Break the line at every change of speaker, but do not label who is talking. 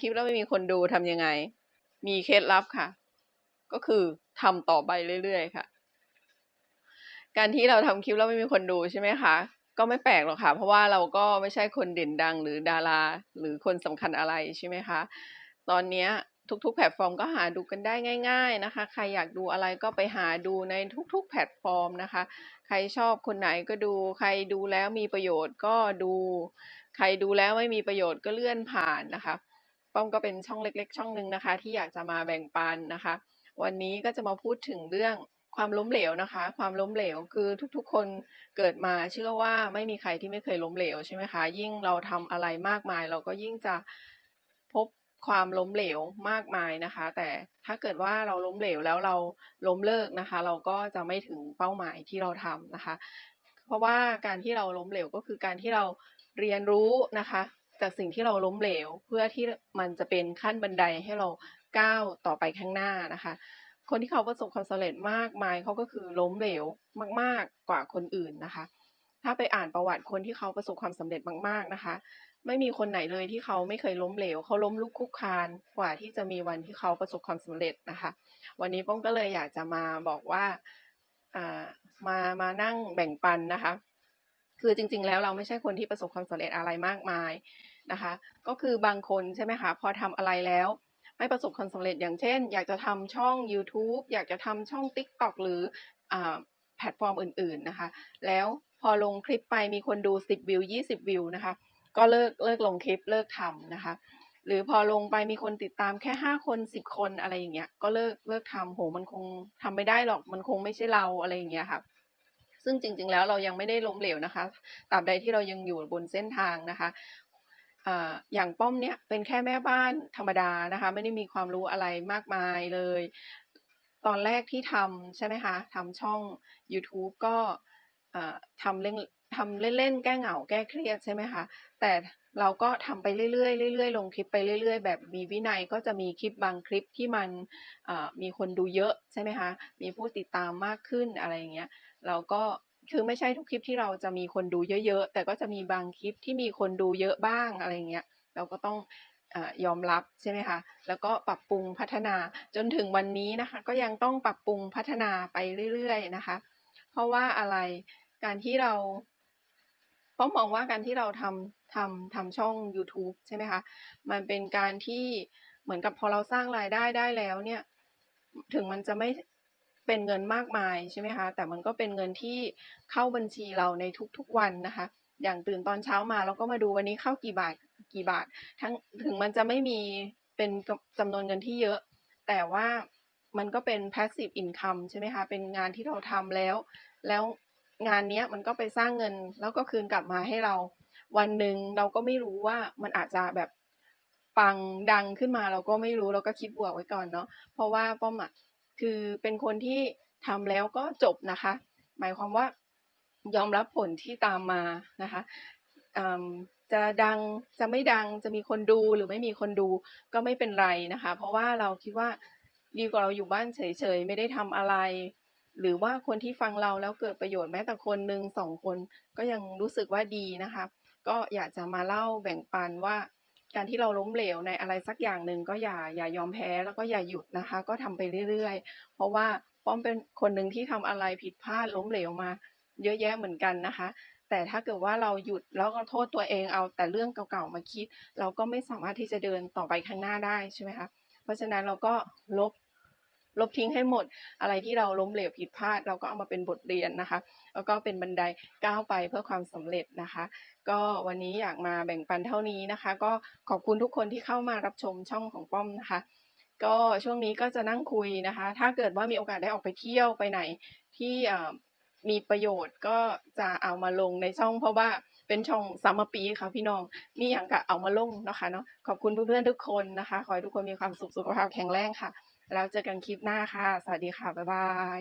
คลิปแล้วไม่มีคนดูทำยังไง มีเคล็ดลับค่ะ ก็คือทำต่อไปเรื่อยๆค่ะ การที่เราทำคลิปแล้วไม่มีคนดูใช่ไหมคะ ก็ไม่แปลกหรอกค่ะ เพราะว่าเราก็ไม่ใช่คนเด่นดังหรือดารา หรือคนสำคัญอะไรใช่ไหมคะ ตอนเนี้ยทุกๆ แพลตฟอร์มก็หาดูกันได้ง่าย ๆนะคะ ใครอยากดูอะไรก็ไปหาดูในทุกๆ แพลตฟอร์มนะคะ ใครชอบคนไหนก็ดู ใครดูแล้วมีประโยชน์ก็ดู ใครดูแล้วไม่มีประโยชน์ก็เลื่อนผ่านนะคะ ป้อมก็เป็นช่องเล็ก ๆ ช่องหนึ่งนะคะ ที่อยากจะมาแบ่งปันนะคะ วันนี้ก็จะมาพูดถึงเรื่องความล้มเหลวนะคะ ความล้มเหลวคือทุกๆ คนเกิดมาเชื่อว่าไม่มีใครที่ไม่เคยล้มเหลวใช่ไหมคะ ยิ่งเราทำอะไรมากมาย เราก็ยิ่งจะพบความล้มเหลวมากมายนะคะ แต่ถ้าเกิดว่าเราล้มเหลวแล้วเราล้มเลิกนะคะ เราก็จะไม่ถึงเป้าหมายที่เราทำนะคะ เพราะว่าการที่เราล้มเหลวก็คือการที่เราเรียนรู้นะคะ จากสิ่งที่เราล้มเหลว เพื่อที่มันจะเป็นขั้นบันไดให้เราก้าวต่อไปข้างหน้านะคะ คนที่เขาประสบความสำเร็จมากมายเขาก็คือล้มเหลวมาก ๆกว่าคนอื่นนะคะ ถ้าไปอ่านประวัติคนที่เขาประสบความสำเร็จมาก ๆนะคะ ไม่มีคนไหนเลยที่เขาไม่เคยล้มเหลวเขาล้มลุกคลุกคลานกว่าที่จะมีวันที่เขาประสบความสำเร็จนะคะ วันนี้ป้อมก็เลยอยากจะมาบอกว่ามามานั่งแบ่งปันนะคะ คือจริง ๆ แล้วเราไม่ใช่คนที่ประสบความสำเร็จอะไรมากมายนะคะ ก็คือบางคนใช่ไหมคะพอทำอะไรแล้ว ไม่ประสบความสำเร็จอย่างเช่น อยากจะทำช่อง YouTube อยากจะทำช่อง TikTok หรืออ่าแพลตฟอร์มอื่น ๆนะคะ แล้วพอลงคลิปไปมีคนดู 10 วิว 20 วิวนะคะ ก็เลิกเลิกลงคลิปเลิกทำนะคะ หรือพอลงไปมีคนติดตามแค่ 5 คน 10 คนอะไรอย่างเงี้ยก็เลิกเลิกทำโหมันคงทำไม่ได้หรอกมันคงไม่ใช่เราอะไรอย่างเงี้ยค่ะ ซึ่งจริง ๆ แล้วเรายังไม่ได้ล้มเหลวนะคะตราบใดที่เรายังอยู่บนเส้นทางนะคะอย่างป้อมเนี่ยเป็นแค่แม่บ้านธรรมดานะคะไม่ได้มีความรู้อะไรมากมายเลย ตอนแรกที่ทำใช่ไหมคะทำช่องยูทูบก็ทำเล่น ทำเล่นๆแก้เหงาแก้เครียดใช่ไหมคะแต่เราก็ทำไปเรื่อยๆเรื่อยๆลงคลิปไปเรื่อยๆ แบบมีวินัยก็จะมีคลิปบางคลิปที่มันมีคนดูเยอะใช่ไหมคะมีผู้ติดตามมากขึ้นอะไรอย่างเงี้ยเราก็คือไม่ใช่ทุกคลิปที่เราจะมีคนดูเยอะๆ แต่ก็จะมีบางคลิปที่มีคนดูเยอะบ้างอะไรอย่างเงี้ยเราก็ต้องอยอมรับใช่ไหมคะแล้วก็ปรับปรุงพัฒนาจนถึงวันนี้นะคะ ก็ยังต้องปรับปรุงพัฒนาไปเรื่อยๆนะคะ เพราะว่าอะไรการที่เรา ป้อมมองว่าการที่เราทำทำทำช่องยูทูบใช่ไหมคะ มันเป็นการที่เหมือนกับพอเราสร้างรายได้ได้แล้วเนี่ย ถึงมันจะไม่เป็นเงินมากมายใช่ไหมคะ แต่มันก็เป็นเงินที่เข้าบัญชีเราในทุกๆวันนะคะ อย่างตื่นตอนเช้ามาเราก็มาดูวันนี้เข้ากี่บาทกี่บาท ทั้งถึงมันจะไม่มีเป็นจำนวนเงินที่เยอะ แต่ว่ามันก็เป็น passive income ใช่ไหมคะ เป็นงานที่เราทำแล้ว แล้ว งานเนี้ยมันก็ไปสร้างเงิน แล้วก็คืนกลับมาให้เรา วันหนึ่งเราก็ไม่รู้ว่ามันอาจจะแบบปังดังขึ้นมาเราก็ไม่รู้เราก็คิดบวกไว้ก่อนเนาะเพราะว่าป้อมอะคือเป็นคนที่ทำแล้วก็จบนะคะ หมายความว่ายอมรับผลที่ตามมานะคะอ่าจะดังจะไม่ดังจะมีคนดูหรือไม่มีคนดูก็ไม่เป็นไรนะคะ เพราะว่าเราคิดว่าดีกว่าเราอยู่บ้านเฉยๆไม่ได้ทำอะไร หรือว่าคนที่ฟังเราแล้วเกิดประโยชน์แม้แต่คนหนึ่งสองคนก็ยังรู้สึกว่าดีนะคะ ก็อยากจะมาเล่าแบ่งปันว่า การที่เราล้มเหลวในอะไรสักอย่างหนึ่งก็อย่าอย่ายอมแพ้แล้วก็อย่าหยุดนะคะ ก็ทำไปเรื่อยๆ เพราะว่าป้อมเป็นคนหนึ่งที่ทำอะไรผิดพลาดล้มเหลวมา เยอะแยะเหมือนกันนะคะ แต่ถ้าเกิดว่าเราหยุดแล้วก็โทษตัวเองเอาแต่เรื่องเก่าๆมาคิด เราก็ไม่สามารถที่จะเดินต่อไปข้างหน้าได้ใช่ไหมคะเพราะฉะนั้นเราก็ลบ ลบทิ้งให้หมด อะไรที่เราล้มเหลวผิดพลาด เราก็เอามาเป็นบทเรียนนะคะ แล้วก็เป็นบันไดก้าวไปเพื่อความสำเร็จนะคะ ก็วันนี้อยากมาแบ่งปันเท่านี้นะคะ ก็ขอบคุณทุกคนที่เข้ามารับชมช่องของป้อมนะคะ ก็ช่วงนี้ก็จะนั่งคุยนะคะ ถ้าเกิดว่ามีโอกาสได้ออกไปเที่ยวไปไหนที่มีประโยชน์ก็จะเอามาลงในช่อง เพราะว่าเป็นช่องซัมปีค่ะพี่น้องมีหยังก็เอามาลงนะคะเนาะขอบคุณเพื่อนๆทุกคนนะคะ ขอให้ทุกคนมีความสุขสุขภาพแข็งแรงค่ะ แล้วเจอกันคลิปหน้าค่ะ สวัสดีค่ะ บ๊ายบาย